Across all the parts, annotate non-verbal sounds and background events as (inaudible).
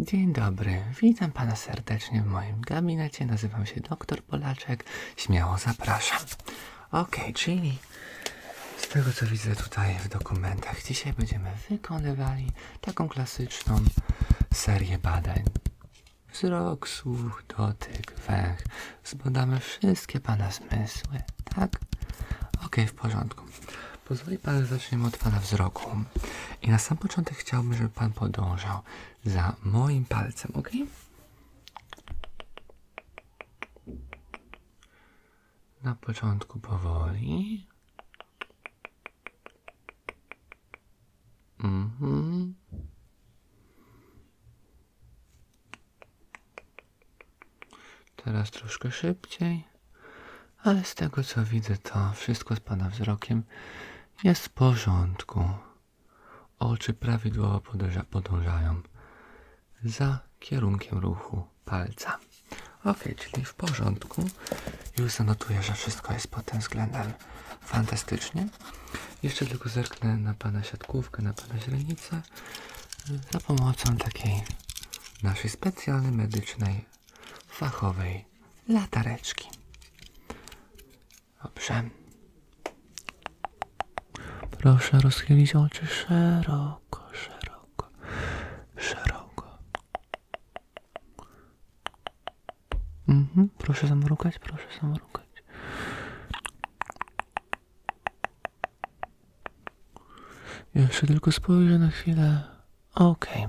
Dzień dobry, witam pana serdecznie w moim gabinecie. Nazywam się doktor Polaczek. Śmiało zapraszam. Okej, czyli z tego co widzę tutaj w dokumentach, dzisiaj będziemy wykonywali taką klasyczną serię badań. Wzrok, słuch, dotyk, węch. Zbadamy wszystkie pana zmysły, tak? Okej, w porządku. Pozwoli pan, że zaczniemy od pana wzroku. I na sam początek chciałbym, żeby pan podążał za moim palcem, ok? Na początku powoli. Mhm. Teraz troszkę szybciej. Ale z tego co widzę, to wszystko z pana wzrokiem jest w porządku. Oczy prawidłowo podąża, podążają za kierunkiem ruchu palca. Ok, czyli w porządku. Już zanotuję, że wszystko jest pod tym względem fantastycznie. Jeszcze tylko zerknę na pana siatkówkę, na pana źrenicę za pomocą takiej naszej specjalnej medycznej, fachowej latareczki. Dobrze. Proszę rozchylić oczy szeroko, szeroko, szeroko. Mhm, proszę zamrukać, proszę zamrukać. Jeszcze tylko spojrzę na chwilę. Okej.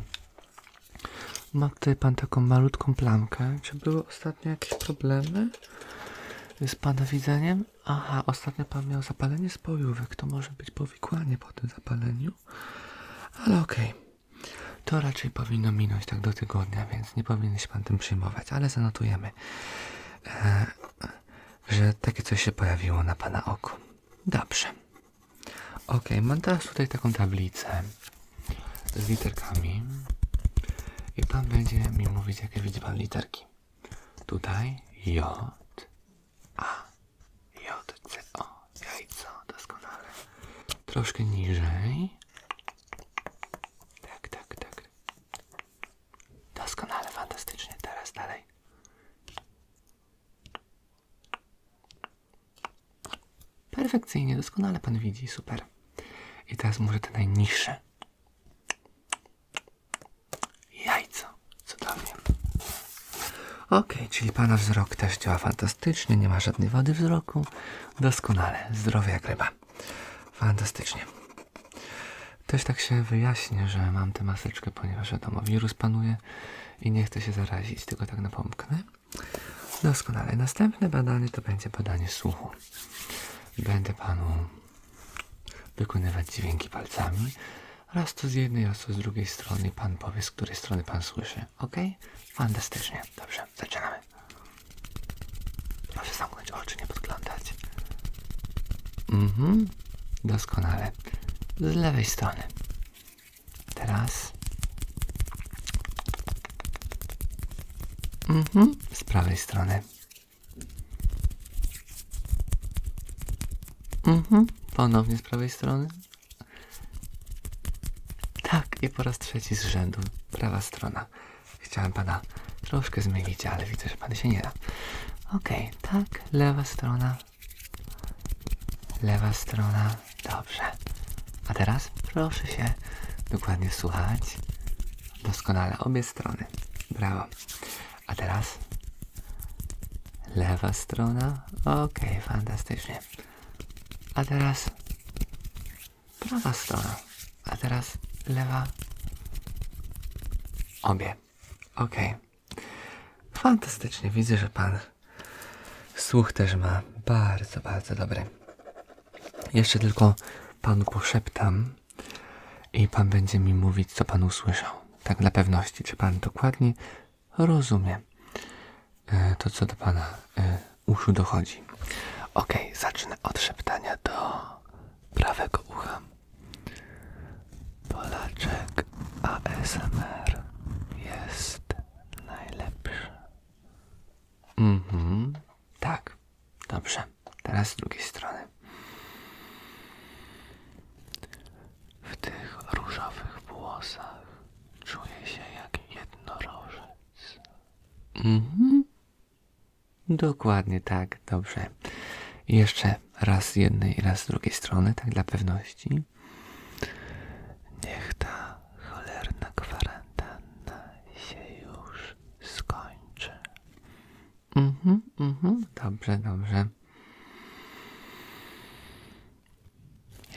Ma tutaj pan taką malutką plamkę. Czy były ostatnio jakieś problemy z pana widzeniem? Aha, ostatnio pan miał zapalenie spojówek. To może być powikłanie po tym zapaleniu. Ale okej. To raczej powinno minąć tak do tygodnia, więc nie powinien się pan tym przejmować, ale zanotujemy, e, że takie coś się pojawiło na pana oku. Dobrze. Okej, mam teraz tutaj taką tablicę z literkami i pan będzie mi mówić, jakie widzi pan literki. Tutaj J, A, J, C, O, jajco, doskonale. Troszkę niżej. Tak, tak, tak. Doskonale, fantastycznie. Teraz dalej. Perfekcyjnie, doskonale pan widzi, super. I teraz może te najniższe. Jajco, cudownie. Okej, czyli pana wzrok też działa fantastycznie, nie ma żadnej wady wzroku. Doskonale, zdrowie jak ryba. Fantastycznie. Też tak się wyjaśnię, że mam tę maseczkę, ponieważ wiadomo, wirus panuje i nie chcę się zarazić, tylko tak napomknę. Doskonale. Następne badanie to będzie badanie słuchu. Będę panu wykonywać dźwięki palcami. Raz to z jednej, raz to z drugiej strony. i Pan powie, z której strony pan słyszy. Ok? Fantastycznie. Dobrze, zaczynamy. Proszę zamknąć oczy, nie podglądać. Mhm. Doskonale. Z lewej strony. Teraz. Mhm. Z prawej strony. Mhm. Ponownie z prawej strony. Tak, i po raz trzeci z rzędu. Prawa strona. Chciałem pana troszkę zmylić, ale widzę, że pan się nie da. Okej, tak, lewa strona. Lewa strona. Dobrze. A teraz proszę się dokładnie słuchać. Doskonale, obie strony. Brawo. A teraz lewa strona. Okej, fantastycznie. A teraz prawa strona. A teraz lewa. Obie. Okej. Fantastycznie. Widzę, że pan słuch też ma bardzo, bardzo dobry. Jeszcze tylko panu poszeptam i pan będzie mi mówić, co pan usłyszał. Tak dla pewności, czy pan dokładnie rozumie e, to, co do pana e, uszu dochodzi. Okej, zacznę od szeptania do prawego ucha. Polaczek ASMR jest najlepszy. Mhm, tak, dobrze. Teraz z drugiej strony. Mhm. Dokładnie tak, dobrze. I Jeszcze raz z jednej i raz z drugiej strony, tak dla pewności. Niech ta cholerna kwarantanna się już skończy. Mhm, mhm, dobrze, dobrze.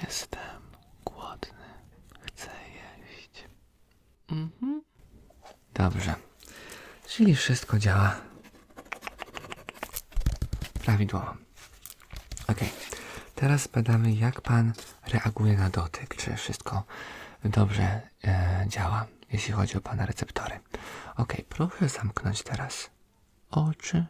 Jestem głodny, chcę jeść. Mhm. Dobrze. Czyli wszystko działa prawidłowo. Ok. Teraz badamy, jak pan reaguje na dotyk. Czy wszystko dobrze e, działa, jeśli chodzi o pana receptory. Ok, proszę zamknąć teraz oczy.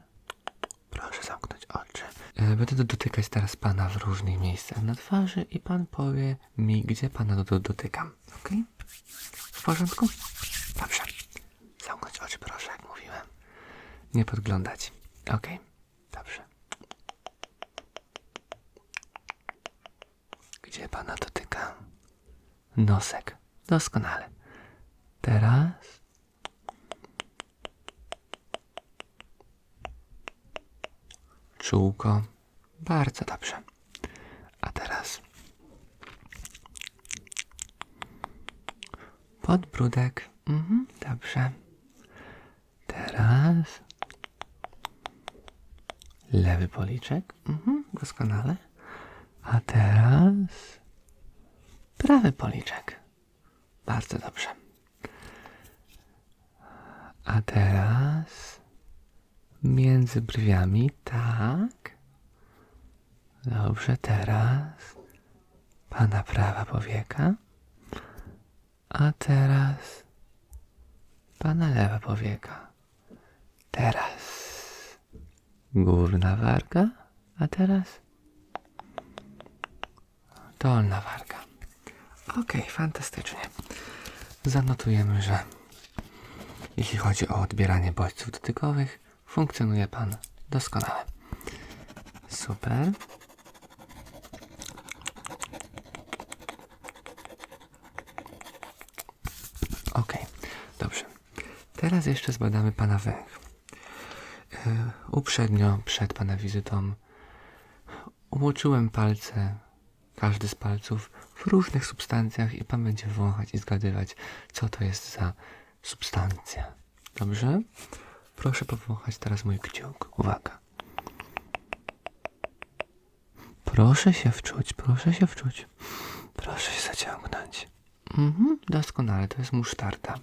Proszę zamknąć oczy. E, Będę dotykać teraz pana w różnych miejscach na twarzy i pan powie mi, gdzie pana do, do, dotykam. Ok? W porządku? Dobrze. Zamknąć oczy, proszę, jak mówiłem. Nie podglądać. Ok, dobrze. Gdzie pana dotyka? Nosek. Doskonale. Teraz. Czółko. Bardzo dobrze. A teraz. Podbródek. Mhm, dobrze. Teraz. Lewy policzek. Mhm, doskonale. A teraz. Prawy policzek. Bardzo dobrze. A teraz. Między brwiami, tak. Dobrze, teraz. Pana prawa powieka. A teraz. Pana lewa powieka. Teraz. Górna warga. A teraz. Dolna warga. Okej, fantastycznie. Zanotujemy, że jeśli chodzi o odbieranie bodźców dotykowych, funkcjonuje Pan doskonale. Super. Ok, dobrze. Teraz jeszcze zbadamy Pana węch. E, uprzednio, przed Pana wizytą, umoczyłem palce, każdy z palców, w różnych substancjach i Pan będzie wąchać i zgadywać, co to jest za substancja. Dobrze? Proszę powąchać teraz mój kciuk. Uwaga. Proszę się wczuć, proszę się wczuć. Proszę się zaciągnąć. Mhm, doskonale, to jest musztarda.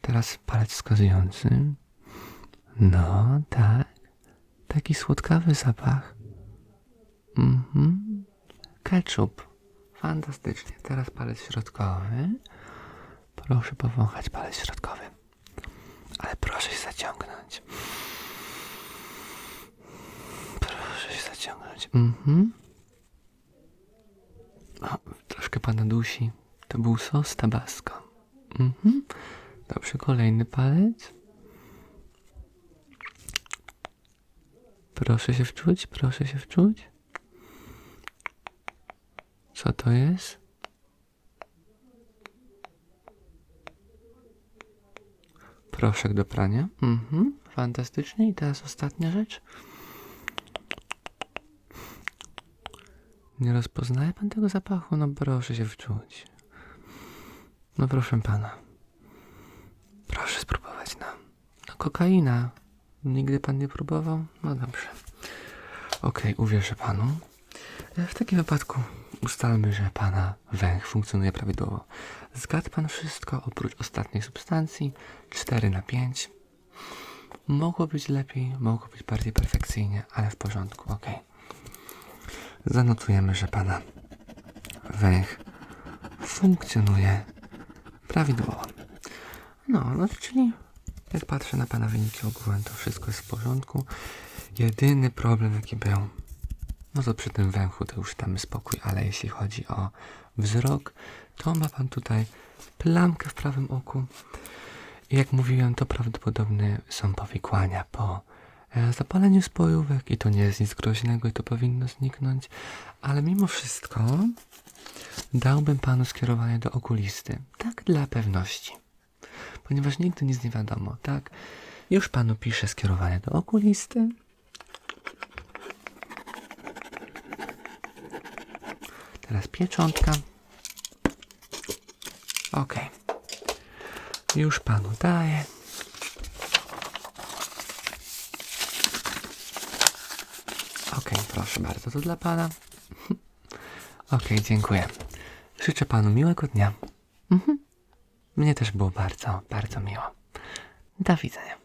Teraz palec wskazujący. No, tak. Taki słodkawy zapach. Mhm. Ketchup. Fantastycznie. Teraz palec środkowy. Proszę powąchać palec środkowy. Ale proszę się zaciągnąć. Proszę się zaciągnąć. Mhm. O, troszkę pana dusi. To był sos tabasco. Mhm. Dobrze, kolejny palec. Proszę się wczuć, proszę się wczuć. Co to jest? Proszek do prania. Mhm, fantastycznie. I teraz ostatnia rzecz. Nie rozpoznaje pan tego zapachu? No proszę się wczuć. No proszę pana. Proszę spróbować na. No kokaina. Nigdy pan nie próbował? No dobrze. Okej, uwierzę panu. E, W takim wypadku ustalmy, że pana węch funkcjonuje prawidłowo. Zgadł pan wszystko oprócz ostatniej substancji 4 na 5. Mogło być lepiej, mogło być bardziej perfekcyjnie, ale w porządku, ok. Zanotujemy, że pana węch funkcjonuje prawidłowo. No, no czyli jak patrzę na pana wyniki ogółem, to wszystko jest w porządku. Jedyny problem, jaki był, no to przy tym węchu to już damy spokój, ale jeśli chodzi o wzrok, to ma pan tutaj plamkę w prawym oku. I jak mówiłem, to prawdopodobnie są powikłania po e, zapaleniu spojówek i to nie jest nic groźnego i to powinno zniknąć, ale mimo wszystko dałbym panu skierowanie do okulisty, tak dla pewności, ponieważ nigdy nic nie wiadomo, tak? Już panu piszę skierowanie do okulisty. Teraz pieczątka. Ok. Już panu daję. Ok, proszę bardzo, to dla pana. (laughs) Ok, dziękuję. Życzę panu miłego dnia. Mhm. Mnie też było bardzo, bardzo miło. Do widzenia.